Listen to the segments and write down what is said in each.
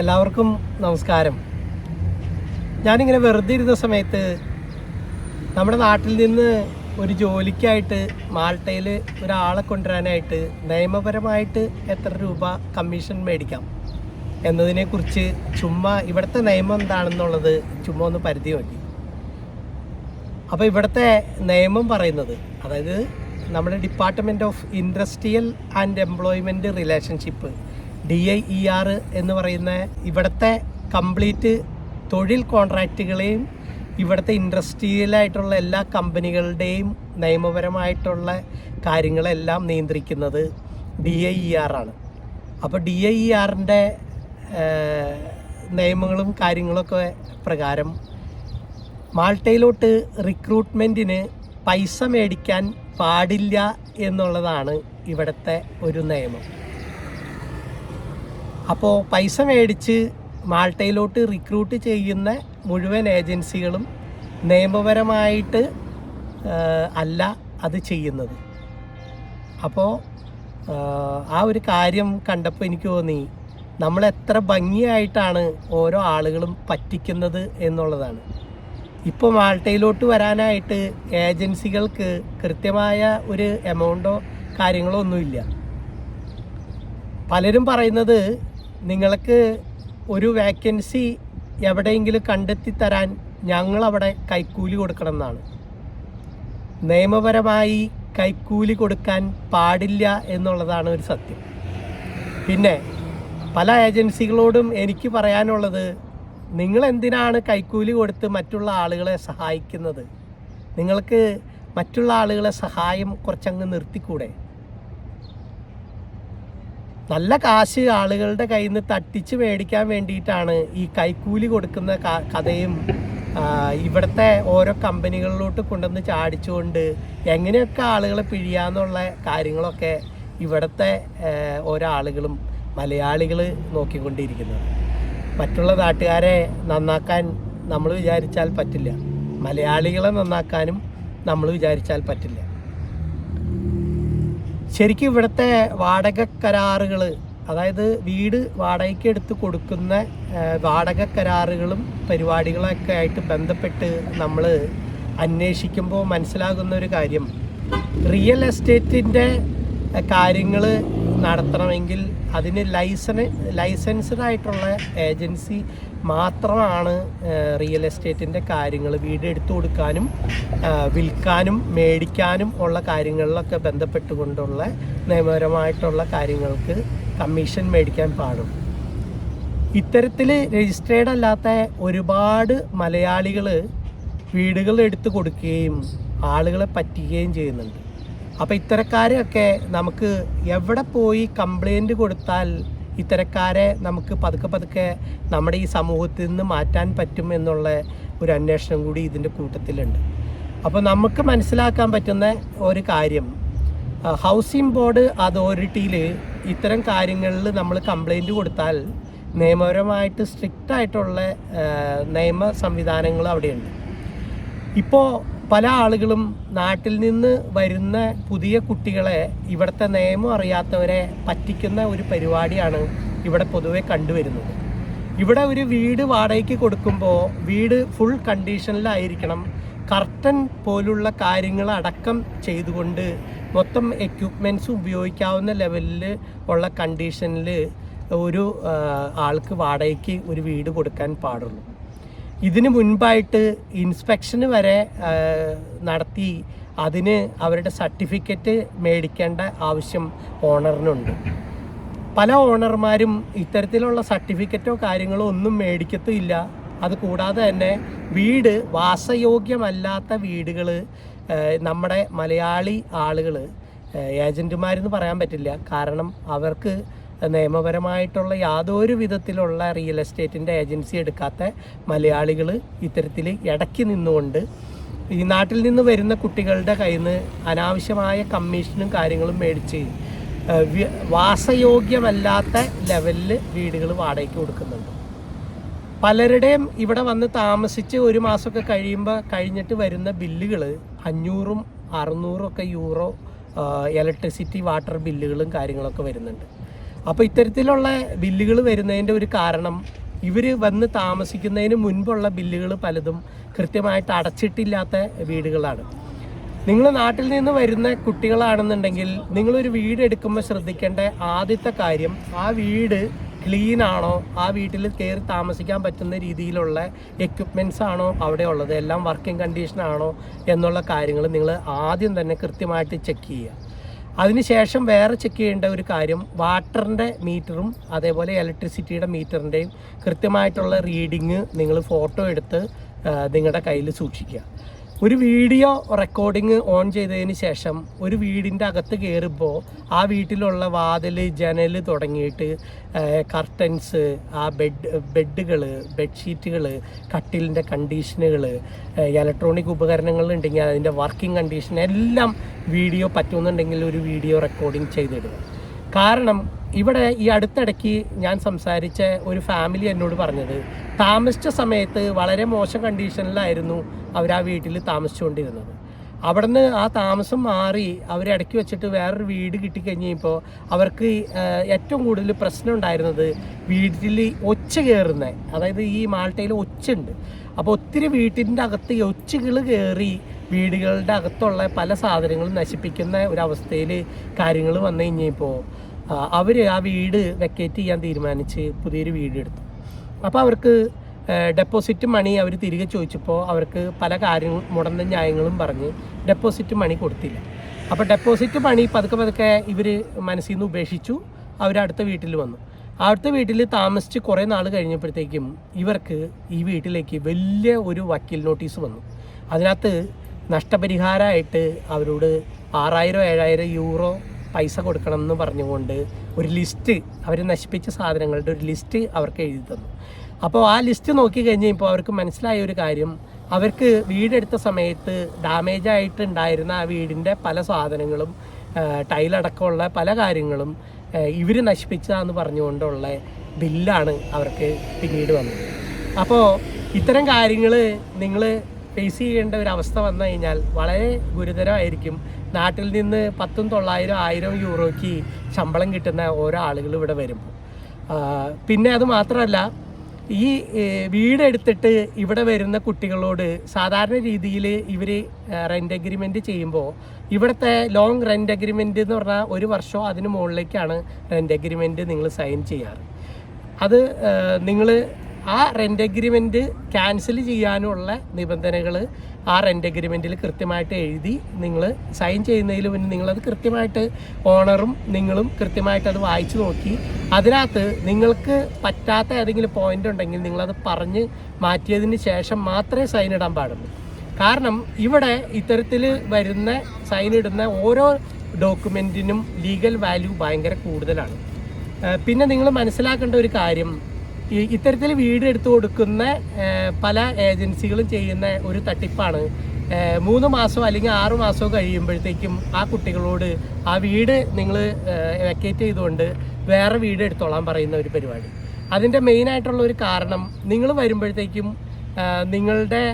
എല്ലാവർക്കും നമസ്കാരം. ഞാനിങ്ങനെ വെറുതെ ഇരുന്ന സമയത്ത് നമ്മുടെ നാട്ടിൽ നിന്ന് ഒരു ജോലിക്കായിട്ട് മാൾട്ടയിൽ ഒരാളെ കൊണ്ടുവരാനായിട്ട് നിയമപരമായിട്ട് എത്ര രൂപ കമ്മീഷൻ മേടിക്കാം എന്നതിനെക്കുറിച്ച് ചുമ്മാ ഇവിടുത്തെ നിയമം എന്താണെന്നുള്ളത് ചുമ്മാ ഒന്ന് പരിധി നോക്കി. അപ്പോൾ ഇവിടുത്തെ നിയമം പറയുന്നത് അതായത് നമ്മുടെ department of industrial and employment relationship D I E R എന്ന് പറയുന്ന ഇവിടുത്തെ കംപ്ലീറ്റ് തൊഴിൽ കോൺട്രാക്റ്റുകളെയും ഇവിടുത്തെ ഇൻഡസ്ട്രിയലായിട്ടുള്ള എല്ലാ കമ്പനികളുടെയും നിയമപരമായിട്ടുള്ള കാര്യങ്ങളെല്ലാം നിയന്ത്രിക്കുന്നത് ഡി ഐ ഇ ആർ ആണ്. അപ്പോൾ ഡി ഐ ഇ ആറിന്റെ നിയമങ്ങളും കാര്യങ്ങളൊക്കെ പ്രകാരം മാൾട്ടയിലോട്ട് റിക്രൂട്ട്മെന്റിന് പൈസ മേടിക്കാൻ പാടില്ല എന്നുള്ളതാണ് ഇവിടുത്തെ ഒരു നിയമം. അപ്പോൾ പൈസ മേടിച്ച് മാൾട്ടയിലോട്ട് റിക്രൂട്ട് ചെയ്യുന്ന മുഴുവൻ ഏജൻസികളും നിയമപരമായിട്ട് അല്ല അത് ചെയ്യുന്നത്. അപ്പോൾ ആ ഒരു കാര്യം കണ്ടപ്പോൾ എനിക്ക് തോന്നി നമ്മൾ എത്ര ഭംഗിയായിട്ടാണ് ഓരോ ആളുകളും പറ്റിക്കുന്നത് എന്നുള്ളതാണ്. ഇപ്പോൾ മാൾട്ടയിലോട്ട് വരാനായിട്ട് ഏജൻസികൾക്ക് കൃത്യമായ ഒരു എമൗണ്ടോ കാര്യങ്ങളോ ഒന്നുമില്ല. പലരും പറയുന്നത് നിങ്ങൾക്ക് ഒരു വേക്കൻസി എവിടെയെങ്കിലും കണ്ടെത്തി തരാൻ ഞങ്ങളവിടെ കൈക്കൂലി കൊടുക്കണം എന്നാണ് നിയമപരമായി കൈക്കൂലി കൊടുക്കാൻ പാടില്ല എന്നുള്ളതാണ് ഒരു സത്യം. പിന്നെ പല ഏജൻസികളോടും എനിക്ക് പറയാനുള്ളത് നിങ്ങൾ എന്തിനാണ് കൈക്കൂലി കൊടുത്ത് മറ്റുള്ള ആളുകളെ സഹായിക്കുന്നത്? നിങ്ങൾക്ക് മറ്റുള്ള ആളുകളെ സഹായം കുറച്ചങ്ങ് നിർത്തിക്കൂടെ? നല്ല കാശ് ആളുകളുടെ കയ്യിൽ നിന്ന് തട്ടിച്ച് മേടിക്കാൻ വേണ്ടിയിട്ടാണ് ഈ കൈക്കൂലി കൊടുക്കുന്ന കഥയും ഇവിടുത്തെ ഓരോ കമ്പനികളിലോട്ട് കൊണ്ടുവന്ന് ചാടിച്ചുകൊണ്ട് എങ്ങനെയൊക്കെ ആളുകളെ പിഴിയാന്നുള്ള കാര്യങ്ങളൊക്കെ ഇവിടുത്തെ ഓരോ ആളുകളും മലയാളികൾ നോക്കിക്കൊണ്ടിരിക്കുന്നത്. മറ്റുള്ള നാട്ടുകാരെ നന്നാക്കാൻ നമ്മൾ വിചാരിച്ചാൽ പറ്റില്ല. മലയാളികളെ നന്നാക്കാനും നമ്മൾ വിചാരിച്ചാൽ പറ്റില്ല. ശരിക്കും ഇവിടുത്തെ വാടക കരാറുകൾ അതായത് വീട് വാടകയ്ക്ക് എടുത്ത് കൊടുക്കുന്ന വാടക കരാറുകളും പരിപാടികളൊക്കെ ആയിട്ട് ബന്ധപ്പെട്ട് നമ്മൾ അന്വേഷിക്കുമ്പോൾ മനസ്സിലാകുന്ന ഒരു കാര്യം. റിയൽ എസ്റ്റേറ്റിന്റെ കാര്യങ്ങൾ നടത്തണമെങ്കിൽ അതിന് ലൈസന് ലൈസൻസ്ഡ് ആയിട്ടുള്ള ഏജൻസി മാത്രമാണ് റിയൽ എസ്റ്റേറ്റിന്റെ കാര്യങ്ങൾ വീട് എടുത്തു കൊടുക്കാനും വിൽക്കാനും മേടിക്കാനും ഉള്ള കാര്യങ്ങളിലൊക്കെ ബന്ധപ്പെട്ടുകൊണ്ടുള്ള നിയമപരമായിട്ടുള്ള കാര്യങ്ങൾക്ക് കമ്മീഷൻ മേടിക്കാൻ പാടും. ഇത്തരത്തിൽ രജിസ്ട്രേഡ് അല്ലാത്ത ഒരുപാട് മലയാളികൾ വീടുകൾ എടുത്തു കൊടുക്കുകയും ആളുകളെ പറ്റിക്കുകയും ചെയ്യുന്നുണ്ട്. അപ്പോൾ ഇത്തരക്കാരെയൊക്കെ നമുക്ക് എവിടെ പോയി കംപ്ലൈന്റ് കൊടുത്താൽ ഇത്തരക്കാരെ നമുക്ക് പതുക്കെ പതുക്കെ നമ്മുടെ ഈ സമൂഹത്തിൽ നിന്ന് മാറ്റാൻ പറ്റും എന്നുള്ള ഒരു അന്വേഷണം കൂടി ഇതിന്റെ കൂട്ടത്തിലുണ്ട്. അപ്പോൾ നമുക്ക് മനസ്സിലാക്കാൻ പറ്റുന്ന ഒരു കാര്യം ഹൗസിംഗ് ബോർഡ് അതോറിറ്റിയിൽ ഇത്തരം കാര്യങ്ങളിൽ നമ്മൾ കംപ്ലൈന്റ് കൊടുത്താൽ നിയമപരമായിട്ട് സ്ട്രിക്റ്റ് ആയിട്ടുള്ള നിയമ സംവിധാനങ്ങൾ അവിടെയുണ്ട്. ഇപ്പോൾ പല ആളുകളും നാട്ടിൽ നിന്ന് വരുന്ന പുതിയ കുട്ടികളെ ഇവിടുത്തെ നിയമം അറിയാത്തവരെ പറ്റിക്കുന്ന ഒരു പരിപാടിയാണ് ഇവിടെ പൊതുവെ കണ്ടുവരുന്നത്. ഇവിടെ ഒരു വീട് വാടകയ്ക്ക് കൊടുക്കുമ്പോൾ വീട് ഫുൾ കണ്ടീഷനിലായിരിക്കണം കർട്ടൻ പോലുള്ള കാര്യങ്ങൾ അടക്കം ചെയ്തുകൊണ്ട് മൊത്തം എക്യുപ്മെന്റ്സ് ഉപയോഗിക്കാവുന്ന ലെവലിൽ ഉള്ള കണ്ടീഷനിൽ ഒരു ആൾക്ക് വാടകയ്ക്ക് ഒരു വീട് കൊടുക്കാൻ പാടുള്ളൂ. ഇതിന് മുൻപായിട്ട് ഇൻസ്പെക്ഷന് വരെ നടത്തി അതിന് അവരുടെ സർട്ടിഫിക്കറ്റ് മേടിക്കേണ്ട ആവശ്യം ഓണറിനുണ്ട്. പല ഓണർമാരും ഇത്തരത്തിലുള്ള സർട്ടിഫിക്കറ്റോ കാര്യങ്ങളോ ഒന്നും മേടിക്കത്തുമില്ല. അത് കൂടാതെ തന്നെ വീട് വാസയോഗ്യമല്ലാത്ത വീടുകൾ നമ്മുടെ മലയാളി ആളുകൾ ഏജന്റുമാരെന്ന് പറയാൻ പറ്റില്ല. കാരണം അവർക്ക് നിയമപരമായിട്ടുള്ള യാതൊരു വിധത്തിലുള്ള റിയൽ എസ്റ്റേറ്റിന്റെ ഏജൻസി എടുക്കാത്ത മലയാളികൾ ഇത്തരത്തിൽ ഇടയ്ക്ക് നിന്നുകൊണ്ട് ഈ നാട്ടിൽ നിന്ന് വരുന്ന കുട്ടികളുടെ കയ്യിൽ നിന്ന് അനാവശ്യമായ കമ്മീഷനും കാര്യങ്ങളും മേടിച്ച് വാസയോഗ്യമല്ലാത്ത ലെവലിൽ വീടുകൾ വാടകയ്ക്ക് കൊടുക്കുന്നുണ്ട്. പലരുടെയും ഇവിടെ വന്ന് താമസിച്ച് ഒരു മാസമൊക്കെ കഴിയുമ്പോൾ കഴിഞ്ഞിട്ട് വരുന്ന ബില്ലുകൾ അഞ്ഞൂറും അറുന്നൂറും ഒക്കെ യൂറോ ഇലക്ട്രിസിറ്റി വാട്ടർ ബില്ലുകളും കാര്യങ്ങളൊക്കെ വരുന്നുണ്ട്. അപ്പോൾ ഇത്തരത്തിലുള്ള ബില്ലുകൾ വരുന്നതിന്റെ ഒരു കാരണം ഇവർ വന്ന് താമസിക്കുന്നതിന് മുൻപുള്ള ബില്ലുകൾ പലതും കൃത്യമായിട്ട് അടച്ചിട്ടില്ലാത്ത വീടുകളാണ്. നിങ്ങൾ നാട്ടിൽ നിന്ന് വരുന്ന കുട്ടികളാണെന്നുണ്ടെങ്കിൽ നിങ്ങളൊരു വീട് എടുക്കുമ്പോൾ ശ്രദ്ധിക്കേണ്ട ആദ്യത്തെ കാര്യം ആ വീട് ക്ലീൻ ആണോ? ആ വീട്ടിൽ കയറി താമസിക്കാൻ പറ്റുന്ന രീതിയിലുള്ള എക്യുപ്മെന്റ്സ് ആണോ അവിടെ ഉള്ളത്? എല്ലാം വർക്കിംഗ് കണ്ടീഷൻ ആണോ? എന്നുള്ള കാര്യങ്ങൾ നിങ്ങൾ ആദ്യം തന്നെ കൃത്യമായിട്ട് ചെക്ക് ചെയ്യുക. അതിനുശേഷം വേറെ ചെക്ക് ചെയ്യേണ്ട ഒരു കാര്യം വാട്ടറിന്റെ മീറ്ററും അതേപോലെ ഇലക്ട്രിസിറ്റിയുടെ മീറ്ററിന്റെയും കൃത്യമായിട്ടുള്ള റീഡിങ് നിങ്ങൾ ഫോട്ടോ എടുത്ത് നിങ്ങളുടെ കയ്യിൽ സൂക്ഷിക്കുക. ഒരു വീഡിയോ റെക്കോർഡിങ് ഓൺ ചെയ്തതിന് ശേഷം ഒരു വീടിന്റെ അകത്ത് കയറുമ്പോൾ ആ വീട്ടിലുള്ള വാതിൽ ജനൽ തുടങ്ങിയിട്ട് കർട്ടൻസ് ആ ബെഡ് ബെഡുകൾ ബെഡ്ഷീറ്റുകൾ കട്ടിലിന്റെ കണ്ടീഷനുകൾ ഇലക്ട്രോണിക് ഉപകരണങ്ങൾ ഉണ്ടെങ്കിൽ അതിന്റെ വർക്കിംഗ് കണ്ടീഷൻ എല്ലാം വീഡിയോ പറ്റുമെന്നുണ്ടെങ്കിൽ ഒരു വീഡിയോ റെക്കോർഡിങ് ചെയ്തിടുക. കാരണം ഇവിടെ ഈ അടുത്തിടയ്ക്ക് ഞാൻ സംസാരിച്ച ഒരു ഫാമിലി എന്നോട് പറഞ്ഞത് താമസിച്ച സമയത്ത് വളരെ മോശം കണ്ടീഷനിലായിരുന്നു അവർ ആ വീട്ടിൽ താമസിച്ചുകൊണ്ടിരുന്നത്. അവിടുന്ന് ആ താമസം മാറി അവരിടയ്ക്ക് വെച്ചിട്ട് വേറൊരു വീട് കിട്ടിക്കഴിഞ്ഞപ്പോൾ അവർക്ക് ഏറ്റവും കൂടുതൽ പ്രശ്നം ഉണ്ടായിരുന്നത് വീട്ടിൽ ഒച്ച കയറുന്ന അതായത് ഈ മാൾട്ടയിൽ ഒച്ചുണ്ട്. അപ്പോൾ ഒത്തിരി വീട്ടിന്റെ അകത്ത് ഒച്ചുകൾ കയറി വീടുകളുടെ അകത്തുള്ള പല സാധനങ്ങളും നശിപ്പിക്കുന്ന ഒരവസ്ഥയിൽ കാര്യങ്ങൾ വന്നു കഴിഞ്ഞപ്പോൾ അവർ ആ വീട് വെക്കേറ്റ് ചെയ്യാൻ തീരുമാനിച്ച് പുതിയൊരു വീട് എടുത്തു. അപ്പോൾ അവർക്ക് ഡെപ്പോസിറ്റ് മണി അവർ തിരികെ ചോദിച്ചപ്പോൾ അവർക്ക് പല കാര്യങ്ങൾ മുടന്ന ന്യായങ്ങളും പറഞ്ഞ് ഡെപ്പോസിറ്റ് മണി കൊടുത്തില്ല. അപ്പോൾ ഡെപ്പോസിറ്റ് മണി പതുക്കെ പതുക്കെ ഇവർ മനസ്സിൽ നിന്ന് ഉപേക്ഷിച്ചു അവർ അടുത്ത വീട്ടിൽ വന്നു. അടുത്ത വീട്ടിൽ താമസിച്ച് കുറേ നാൾ കഴിഞ്ഞപ്പോഴത്തേക്കും ഇവർക്ക് ഈ വീട്ടിലേക്ക് വലിയ ഒരു വക്കീൽ നോട്ടീസ് വന്നു. അതിനകത്ത് നഷ്ടപരിഹാരമായിട്ട് അവരോട് ആറായിരം ഏഴായിരം യൂറോ പൈസ കൊടുക്കണം എന്ന് പറഞ്ഞുകൊണ്ട് ഒരു ലിസ്റ്റ് അവർ നശിപ്പിച്ച സാധനങ്ങളുടെ ഒരു ലിസ്റ്റ് അവർക്ക് എഴുതി തന്നു. അപ്പോൾ ആ ലിസ്റ്റ് നോക്കി കഴിഞ്ഞപ്പോൾ അവർക്ക് മനസ്സിലായ ഒരു കാര്യം അവർക്ക് വീടെടുത്ത സമയത്ത് ഡാമേജ് ആയിട്ടുണ്ടായിരുന്ന ആ വീടിന്റെ പല സാധനങ്ങളും ടൈലടക്കമുള്ള പല കാര്യങ്ങളും ഇവർ നശിപ്പിച്ചതാന്ന് പറഞ്ഞുകൊണ്ടുള്ള ബില്ലാണ് അവർക്ക് പിന്നീട് വന്നത്. അപ്പോൾ ഇത്തരം കാര്യങ്ങൾ നിങ്ങൾ ഫേസ് ചെയ്യേണ്ട ഒരു അവസ്ഥ വന്നു കഴിഞ്ഞാൽ വളരെ ഗുരുതരമായിരിക്കും. നാട്ടിൽ നിന്ന് പത്തും തൊള്ളായിരം ആയിരം യൂറോയ്ക്ക് ശമ്പളം കിട്ടുന്ന ഓരോ ആളുകൾ ഇവിടെ വരുമ്പോൾ പിന്നെ അത് മാത്രമല്ല ഈ വീടെടുത്തിട്ട് ഇവിടെ വരുന്ന കുട്ടികളോട് സാധാരണ രീതിയിൽ ഇവർ റെന്റ് അഗ്രിമെന്റ് ചെയ്യുമ്പോൾ ഇവിടുത്തെ ലോങ് റെന്റ് അഗ്രിമെന്റ് എന്ന് പറഞ്ഞാൽ ഒരു വർഷം അതിന് മുകളിലേക്കാണ് റെന്റ് അഗ്രിമെന്റ് നിങ്ങൾ സൈൻ ചെയ്യാറ്. അത് നിങ്ങൾ ആ റെന്റ് അഗ്രിമെന്റ് ക്യാൻസൽ ചെയ്യാനുള്ള നിബന്ധനകൾ ആ റെന്റ് അഗ്രിമെന്റിൽ കൃത്യമായിട്ട് എഴുതി നിങ്ങൾ സൈൻ ചെയ്യുന്നതിൽ മുന്നേ നിങ്ങളത് കൃത്യമായിട്ട് ഓണറും നിങ്ങളും കൃത്യമായിട്ട് അത് വായിച്ചു നോക്കി. അതിനകത്ത് നിങ്ങൾക്ക് പറ്റാത്ത ഏതെങ്കിലും പോയിന്റ് ഉണ്ടെങ്കിൽ നിങ്ങളത് പറഞ്ഞ് മാറ്റിയതിന് ശേഷം മാത്രമേ സൈൻ ഇടാൻ പാടുള്ളൂ. കാരണം ഇവിടെ ഇത്തരത്തിൽ വരുന്ന സൈൻ ഇടുന്ന ഓരോ ഡോക്യുമെന്റിനും ലീഗൽ വാല്യൂ ഭയങ്കര കൂടുതലാണ്. പിന്നെ നിങ്ങൾ മനസ്സിലാക്കേണ്ട ഒരു കാര്യം ഈ ഇത്തരത്തിൽ വീട് എടുത്തു കൊടുക്കുന്ന പല ഏജൻസികളും ചെയ്യുന്ന ഒരു തട്ടിപ്പാണ്. മൂന്ന് മാസമോ അല്ലെങ്കിൽ ആറ് മാസമോ കഴിയുമ്പോഴത്തേക്കും ആ കുട്ടികളോട് ആ വീട് നിങ്ങൾ വെക്കേറ്റ് ചെയ്തുകൊണ്ട് വേറെ വീട് എടുത്തോളാൻ പറയുന്ന ഒരു പരിപാടി. അതിന്റെ മെയിനായിട്ടുള്ള ഒരു കാരണം നിങ്ങൾ വരുമ്പോഴത്തേക്കും നിങ്ങളുടെ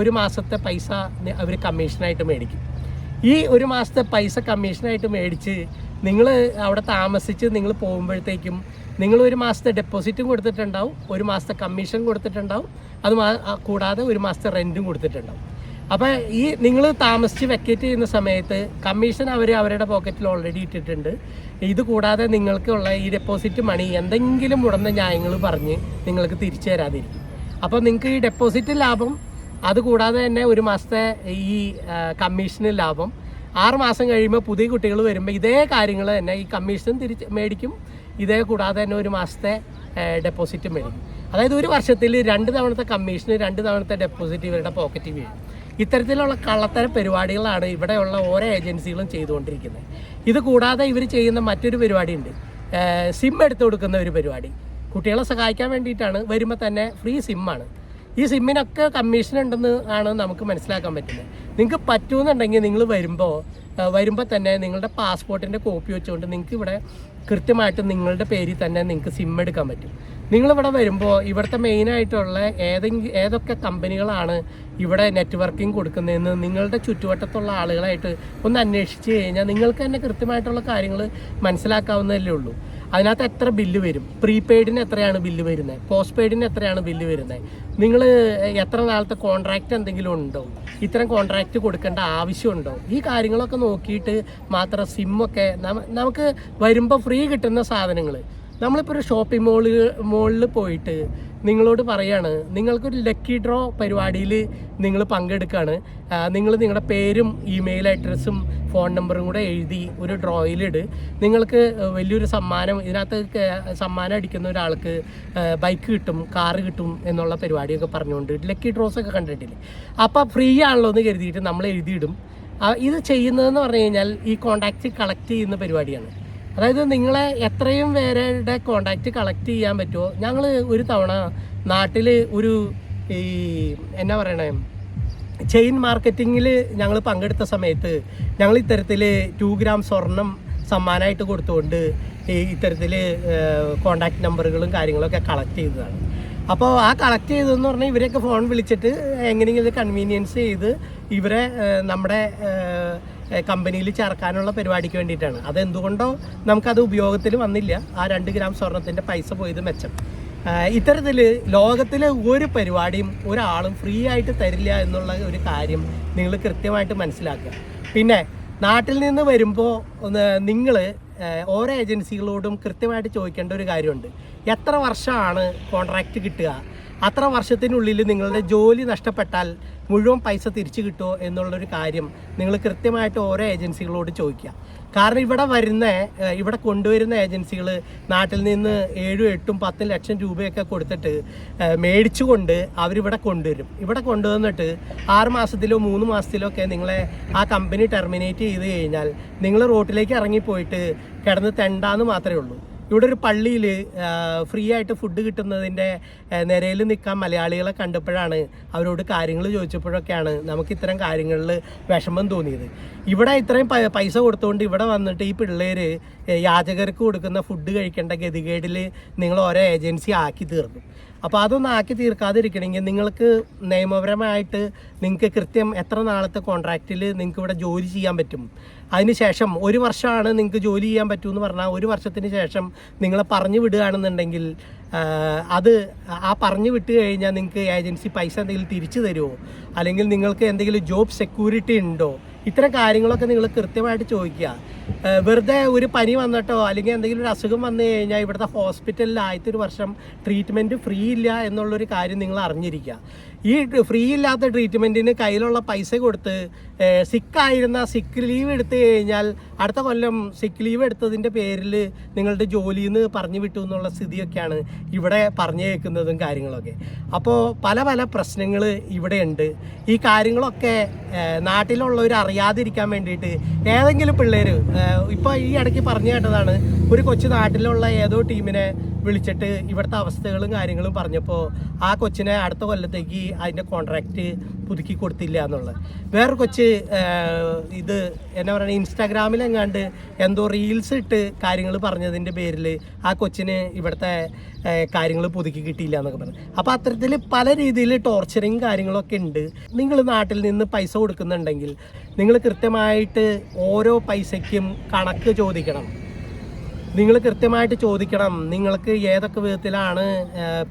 ഒരു മാസത്തെ പൈസ അവർ കമ്മീഷനായിട്ട് മേടിക്കും. ഈ ഒരു മാസത്തെ പൈസ കമ്മീഷനായിട്ട് മേടിച്ച് നിങ്ങൾ അവിടെ താമസിച്ച് നിങ്ങൾ പോകുമ്പോഴത്തേക്കും നിങ്ങൾ ഒരു മാസത്തെ ഡെപ്പോസിറ്റും കൊടുത്തിട്ടുണ്ടാവും ഒരു മാസത്തെ കമ്മീഷൻ കൊടുത്തിട്ടുണ്ടാവും അത് കൂടാതെ ഒരു മാസത്തെ റെന്റും കൊടുത്തിട്ടുണ്ടാവും. അപ്പോൾ ഈ നിങ്ങൾ താമസിച്ച് വെക്കേറ്റ് ചെയ്യുന്ന സമയത്ത് കമ്മീഷൻ അവർ അവരുടെ പോക്കറ്റിൽ ഓൾറെഡി ഇട്ടിട്ടുണ്ട്. ഇത് കൂടാതെ നിങ്ങൾക്കുള്ള ഈ ഡെപ്പോസിറ്റ് മണി എന്തെങ്കിലും ഉടനെ ന്യായങ്ങൾ പറഞ്ഞ് നിങ്ങൾക്ക് തിരിച്ചു തരാതിരിക്കും. അപ്പോൾ നിങ്ങൾക്ക് ഈ ഡെപ്പോസിറ്റ് ലാഭം അതുകൂടാതെ തന്നെ ഒരു മാസത്തെ ഈ കമ്മീഷന് ലാഭം ആറ് മാസം കഴിയുമ്പോൾ പുതിയ കുട്ടികൾ വരുമ്പോൾ ഇതേ കാര്യങ്ങൾ തന്നെ ഈ കമ്മീഷൻ തിരിച്ച് മേടിക്കും. ഇതേ കൂടാതെ തന്നെ ഒരു മാസത്തെ ഡെപ്പോസിറ്റും മേടിക്കും അതായത് ഒരു വർഷത്തിൽ രണ്ട് തവണത്തെ കമ്മീഷന് രണ്ട് തവണത്തെ ഡെപ്പോസിറ്റ് ഇവരുടെ പോക്കറ്റിൽ വീഴും. ഇത്തരത്തിലുള്ള കള്ളത്തര പരിപാടികളാണ് ഇവിടെയുള്ള ഓരോ ഏജൻസികളും ചെയ്തുകൊണ്ടിരിക്കുന്നത്. ഇത് കൂടാതെ ഇവർ ചെയ്യുന്ന മറ്റൊരു പരിപാടിയുണ്ട്. സിം എടുത്തു കൊടുക്കുന്ന ഒരു പരിപാടി. കുട്ടികളെ സഹായിക്കാൻ വേണ്ടിയിട്ടാണ്. വരുമ്പോൾ തന്നെ ഫ്രീ സിമ്മാണ് ഈ സിമ്മിനൊക്കെ കമ്മീഷൻ ഉണ്ടെന്ന് ആണ് നമുക്ക് മനസ്സിലാക്കാൻ പറ്റുന്നത്. നിങ്ങൾക്ക് പറ്റുമെന്നുണ്ടെങ്കിൽ നിങ്ങൾ വരുമ്പോൾ വരുമ്പോൾ തന്നെ നിങ്ങളുടെ പാസ്പോർട്ടിന്റെ കോപ്പി വെച്ചുകൊണ്ട് നിങ്ങൾക്ക് ഇവിടെ കൃത്യമായിട്ട് നിങ്ങളുടെ പേരിൽ തന്നെ നിങ്ങൾക്ക് സിം എടുക്കാൻ പറ്റും. നിങ്ങൾ നിങ്ങളിവിടെ വരുമ്പോൾ ഇവിടുത്തെ മെയിനായിട്ടുള്ള ഏതെങ്കിലും ഏതൊക്കെ കമ്പനികളാണ് ഇവിടെ നെറ്റ്വർക്കിംഗ് കൊടുക്കുന്നതെന്ന് നിങ്ങളുടെ ചുറ്റുവട്ടത്തുള്ള ആളുകളായിട്ട് ഒന്ന് അന്വേഷിച്ച് കഴിഞ്ഞാൽ നിങ്ങൾക്ക് തന്നെ കൃത്യമായിട്ടുള്ള കാര്യങ്ങൾ മനസ്സിലാക്കാവുന്നതല്ലേ ഉള്ളൂ. അതിനകത്ത് എത്ര ബില്ല് വരും? പ്രീപെയ്ഡിന് എത്രയാണ് ബില്ല് വരുന്നത് പോസ്റ്റ് പെയ്ഡിന് എത്രയാണ് ബില്ല് വരുന്നത് നിങ്ങൾ എത്ര നാളത്തെ കോൺട്രാക്റ്റ് എന്തെങ്കിലും ഉണ്ടോ? ഇത്തരം കോൺട്രാക്റ്റ് കൊടുക്കേണ്ട ആവശ്യമുണ്ടോ? ഈ കാര്യങ്ങളൊക്കെ നോക്കിയിട്ട് മാത്രം സിമ്മൊക്കെ നമുക്ക് വരുമ്പോൾ ഫ്രീ കിട്ടുന്ന സാധനങ്ങൾ നമ്മളിപ്പോൾ ഒരു ഷോപ്പിംഗ് മോൾ മോളിൽ പോയിട്ട് നിങ്ങളോട് പറയാണ് നിങ്ങൾക്കൊരു ലക്കി ഡ്രോ പരിപാടിയിൽ നിങ്ങൾ പങ്കെടുക്കുകയാണ് നിങ്ങൾ നിങ്ങളുടെ പേരും ഇമെയിൽ അഡ്രസ്സും ഫോൺ നമ്പറും കൂടെ എഴുതി ഒരു ഡ്രോയിലിട് നിങ്ങൾക്ക് വലിയൊരു സമ്മാനം ഇതിനകത്ത് സമ്മാനം അടിക്കുന്ന ഒരാൾക്ക് ബൈക്ക് കിട്ടും കാറ് കിട്ടും എന്നുള്ള പരിപാടിയൊക്കെ പറഞ്ഞുകൊണ്ട് ലക്കി ഡ്രോസ് ഒക്കെ കണ്ടിട്ടില്ലേ? അപ്പോൾ ഫ്രീ ആണല്ലോ എന്ന് കരുതിയിട്ട് നമ്മൾ എഴുതിയിടും. ഇത് ചെയ്യുന്നതെന്ന് പറഞ്ഞു കഴിഞ്ഞാൽ ഈ കോണ്ടാക്റ്റ് കളക്ട് ചെയ്യുന്ന പരിപാടിയാണ്. അതായത് നിങ്ങളെ എത്രയും പേരുടെ കോണ്ടാക്റ്റ് കളക്ട് ചെയ്യാൻ പറ്റുമോ ഞങ്ങൾ ഒരു തവണ നാട്ടിൽ ഒരു ഈ എന്നാ പറയണേ? ചെയിൻ മാർക്കറ്റിങ്ങിൽ ഞങ്ങൾ പങ്കെടുത്ത സമയത്ത് ഞങ്ങൾ ഇത്തരത്തിൽ ടു ഗ്രാം സ്വർണം സമ്മാനമായിട്ട് കൊടുത്തുകൊണ്ട് ഈ ഇത്തരത്തിൽ കോണ്ടാക്ട് നമ്പറുകളും കാര്യങ്ങളൊക്കെ കളക്ട് ചെയ്തതാണ്. അപ്പോൾ ആ കളക്ട് ചെയ്തതെന്ന് പറഞ്ഞാൽ ഇവരെയൊക്കെ ഫോൺ വിളിച്ചിട്ട് എങ്ങനെയെങ്കിലും കൺവീനിയൻസ് ചെയ്ത് ഇവരെ നമ്മുടെ കമ്പനിയിൽ ചേർക്കാനുള്ള പരിപാടിക്ക് വേണ്ടിയിട്ടാണ്. അതെന്തുകൊണ്ടോ നമുക്കത് ഉപയോഗത്തിൽ വന്നില്ല. ആ രണ്ട് ഗ്രാം സ്വർണത്തിന്റെ പൈസ പോയത് മെച്ചം. ഇത്തരത്തിൽ ലോകത്തിലെ ഒരു പരിപാടിയും ഒരാളും ഫ്രീ ആയിട്ട് തരില്ല എന്നുള്ള ഒരു കാര്യം നിങ്ങൾ കൃത്യമായിട്ട് മനസ്സിലാക്കുക. പിന്നെ നാട്ടിൽ നിന്ന് വരുമ്പോൾ നിങ്ങൾ ഓരോ ഏജൻസികളോടും കൃത്യമായിട്ട് ചോദിക്കേണ്ട ഒരു കാര്യമുണ്ട്. എത്ര വർഷമാണ് കോൺട്രാക്റ്റ് കിട്ടുക? അത്ര വർഷത്തിനുള്ളിൽ നിങ്ങളുടെ ജോലി നഷ്ടപ്പെട്ടാൽ മുഴുവൻ പൈസ തിരിച്ചു കിട്ടുമോ എന്നുള്ളൊരു കാര്യം നിങ്ങൾ കൃത്യമായിട്ട് ഓരോ ഏജൻസികളോട് ചോദിക്കുക. കാരണം ഇവിടെ വരുന്ന ഇവിടെ കൊണ്ടുവരുന്ന ഏജൻസികൾ നാട്ടിൽ നിന്ന് ഏഴും എട്ടും പത്തും ലക്ഷം രൂപയൊക്കെ കൊടുത്തിട്ട് മേടിച്ചുകൊണ്ട് അവരിവിടെ കൊണ്ടുവരും. ഇവിടെ കൊണ്ടുവന്നിട്ട് ആറ് മാസത്തിലോ മൂന്ന് മാസത്തിലോ ഒക്കെ നിങ്ങളെ ആ കമ്പനി ടെർമിനേറ്റ് ചെയ്ത് കഴിഞ്ഞാൽ നിങ്ങൾ റോട്ടിലേക്ക് ഇറങ്ങിപ്പോയിട്ട് കിടന്ന് തെണ്ടാന്ന് മാത്രമേ ഉള്ളൂ. ഇവിടെ ഒരു പള്ളിയിൽ ഫ്രീ ആയിട്ട് ഫുഡ് കിട്ടുന്നതിന്റെ നിരയിൽ നിൽക്കാൻ മലയാളികളെ കണ്ടപ്പോഴാണ് അവരോട് കാര്യങ്ങൾ ചോദിച്ചപ്പോഴൊക്കെയാണ് നമുക്ക് ഇത്തരം കാര്യങ്ങളിൽ വിഷമം തോന്നിയത്. ഇവിടെ ഇത്രയും പൈസ കൊടുത്തുകൊണ്ട് ഇവിടെ വന്നിട്ട് ഈ പിള്ളേർ യാചകർക്ക് കൊടുക്കുന്ന ഫുഡ് കഴിക്കേണ്ട ഗതികേടിൽ നിങ്ങൾ ഓരോ ഏജൻസി ആക്കി തീർക്കും. അപ്പോൾ അതൊന്നും ആക്കി തീർക്കാതിരിക്കണമെങ്കിൽ നിങ്ങൾക്ക് നിയമപരമായിട്ട് നിങ്ങൾക്ക് കൃത്യം എത്ര നാളത്തെ കോൺട്രാക്റ്റിൽ നിങ്ങൾക്ക് ഇവിടെ ജോലി ചെയ്യാൻ പറ്റും? അതിനുശേഷം ഒരു വർഷമാണ് നിങ്ങൾക്ക് ജോലി ചെയ്യാൻ പറ്റുമെന്ന് പറഞ്ഞാൽ ഒരു വർഷത്തിന് ശേഷം നിങ്ങളെ പറഞ്ഞു വിടുകയാണെന്നുണ്ടെങ്കിൽ അത് ആ പറഞ്ഞു വിട്ട് കഴിഞ്ഞാൽ നിങ്ങൾക്ക് ഏജൻസി പൈസ എന്തെങ്കിലും തിരിച്ചു തരുമോ അല്ലെങ്കിൽ നിങ്ങൾക്ക് എന്തെങ്കിലും ജോബ് സെക്യൂരിറ്റി ഉണ്ടോ? ഇത്തരം കാര്യങ്ങളൊക്കെ നിങ്ങൾ കൃത്യമായിട്ട് ചോദിക്കുക. വെറുതെ ഒരു പനി വന്നിട്ടോ അല്ലെങ്കിൽ എന്തെങ്കിലും ഒരു അസുഖം വന്നു കഴിഞ്ഞാൽ ഇവിടുത്തെ ഹോസ്പിറ്റലിൽ ആദ്യത്തെ ഒരു വർഷം ട്രീറ്റ്മെന്റ് ഫ്രീ ഇല്ല എന്നുള്ളൊരു കാര്യം നിങ്ങൾ അറിഞ്ഞിരിക്കുക. ഈ ഫ്രീ ഇല്ലാത്ത ട്രീറ്റ്മെന്റിന് കയ്യിലുള്ള പൈസ കൊടുത്ത് സിക്കായിരുന്ന സിക്ക് ലീവ് എടുത്തു കഴിഞ്ഞാൽ അടുത്ത കൊല്ലം സിക്ക് ലീവ് എടുത്തതിന്റെ പേരിൽ നിങ്ങളുടെ ജോലിയിൽ നിന്ന് പറഞ്ഞു വിട്ടു എന്നുള്ള സ്ഥിതിയൊക്കെയാണ് ഇവിടെ പറഞ്ഞു കേൾക്കുന്നതും കാര്യങ്ങളൊക്കെ. അപ്പോൾ പല പല പ്രശ്നങ്ങൾ ഇവിടെയുണ്ട്. ഈ കാര്യങ്ങളൊക്കെ നാട്ടിലുള്ളവർ അറിയാതിരിക്കാൻ വേണ്ടിയിട്ട് ഏതെങ്കിലും പിള്ളേർ ഇപ്പോൾ ഈ ഇടയ്ക്ക് പറഞ്ഞു കേട്ടതാണ് ഒരു കൊച്ചു നാട്ടിലുള്ള ഏതോ ടീമിനെ വിളിച്ചിട്ട് ഇവിടുത്തെ അവസ്ഥകളും കാര്യങ്ങളും പറഞ്ഞപ്പോൾ ആ കൊച്ചിനെ അടുത്ത കൊല്ലത്തേക്ക് അതിന്റെ കോൺട്രാക്റ്റ് പുതുക്കി കൊടുത്തില്ല എന്നുള്ളത്. വേറെ കൊച്ച് ഇത് എന്നാ പറയുക ഇൻസ്റ്റാഗ്രാമിലെങ്ങാണ്ട് എന്തോ റീൽസ് ഇട്ട് കാര്യങ്ങൾ പറഞ്ഞതിന്റെ പേരിൽ ആ കൊച്ചിന് ഇവിടുത്തെ കാര്യങ്ങൾ പുതുക്കി കിട്ടിയില്ല എന്നൊക്കെ പറഞ്ഞു. അപ്പോൾ അത്തരത്തിൽ പല രീതിയിൽ ടോർച്ചറിങ് കാര്യങ്ങളൊക്കെ ഉണ്ട്. നിങ്ങൾ നാട്ടിൽ നിന്ന് പൈസ കൊടുക്കുന്നുണ്ടെങ്കിൽ നിങ്ങൾ കൃത്യമായിട്ട് ഓരോ പൈസയ്ക്കും കണക്ക് ചോദിക്കണം. നിങ്ങൾ കൃത്യമായിട്ട് ചോദിക്കണം നിങ്ങൾക്ക് ഏതൊക്കെ വിധത്തിലാണ്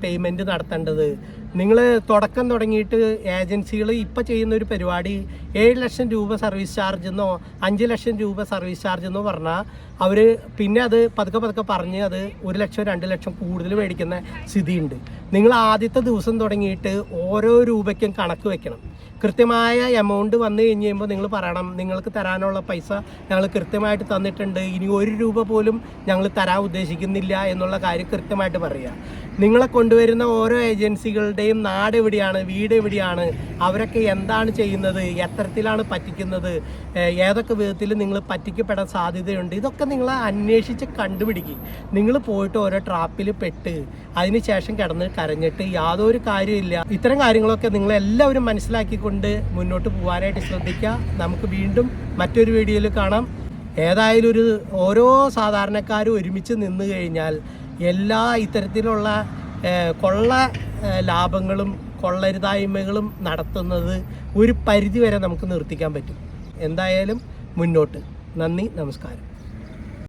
പേയ്മെന്റ് നടത്തേണ്ടത്. നിങ്ങൾ തുടക്കം തുടങ്ങിയിട്ട് ഏജൻസികൾ ഇപ്പോൾ ചെയ്യുന്ന ഒരു പരിപാടി ഏഴ് ലക്ഷം രൂപ സർവീസ് ചാർജ് എന്നോ അഞ്ച് ലക്ഷം രൂപ സർവീസ് ചാർജ് എന്നോ പറഞ്ഞാൽ അവർ പിന്നെ അത് പതുക്കെ പതുക്കെ പറഞ്ഞ് അത് ഒരു ലക്ഷം രണ്ട് ലക്ഷം കൂടുതൽ മേടിക്കുന്ന സ്ഥിതിയുണ്ട്. നിങ്ങൾ ആദ്യത്തെ ദിവസം തുടങ്ങിയിട്ട് ഓരോ രൂപയ്ക്കും കണക്ക് വെക്കണം. കൃത്യമായ എമൗണ്ട് വന്നു കഴിഞ്ഞ് കഴിയുമ്പോൾ നിങ്ങൾ പറയണം നിങ്ങൾക്ക് തരാനുള്ള പൈസ ഞങ്ങൾ കൃത്യമായിട്ട് തന്നിട്ടുണ്ട്. ഇനി ഒരു രൂപ പോലും ഞങ്ങൾ തരാൻ ഉദ്ദേശിക്കുന്നില്ല എന്നുള്ള കാര്യം കൃത്യമായിട്ട് പറയുക. നിങ്ങളെ കൊണ്ടുവരുന്ന ഓരോ ഏജൻസികളുടെയും നാട് എവിടെയാണ് വീട് എവിടെയാണ് അവരൊക്കെ എന്താണ് ചെയ്യുന്നത് എത്തരത്തിലാണ് പറ്റിക്കുന്നത് ഏതൊക്കെ വിധത്തിൽ നിങ്ങൾ പറ്റിക്കപ്പെടാൻ സാധ്യതയുണ്ട് ഇതൊക്കെ നിങ്ങൾ അന്വേഷിച്ച് കണ്ടുപിടിക്കും. നിങ്ങൾ പോയിട്ട് ഓരോ ട്രാപ്പിൽ പെട്ട് അതിനുശേഷം കിടന്ന് കരഞ്ഞിട്ട് യാതൊരു കാര്യമില്ല ഇത്തരം കാര്യങ്ങളൊക്കെ നിങ്ങൾ എല്ലാവരും മനസ്സിലാക്കിക്കൊണ്ട് മുന്നോട്ട് പോകാനായിട്ട് ശ്രദ്ധിക്കുക നമുക്ക് വീണ്ടും മറ്റൊരു വീഡിയോയിൽ കാണാം. ഏതായാലും ഒരു ഓരോ സാധാരണക്കാരും ഒരുമിച്ച് നിന്ന് കഴിഞ്ഞാൽ എല്ലാ ഇത്തരത്തിലുള്ള കൊള്ള ലാഭങ്ങളും കൊള്ളരുതായ്മകളും നടത്തുന്നത് ഒരു പരിധിവരെ നമുക്ക് നിർത്തിക്കാൻ പറ്റും. എന്തായാലും മുന്നോട്ട്. നന്ദി നമസ്കാരം.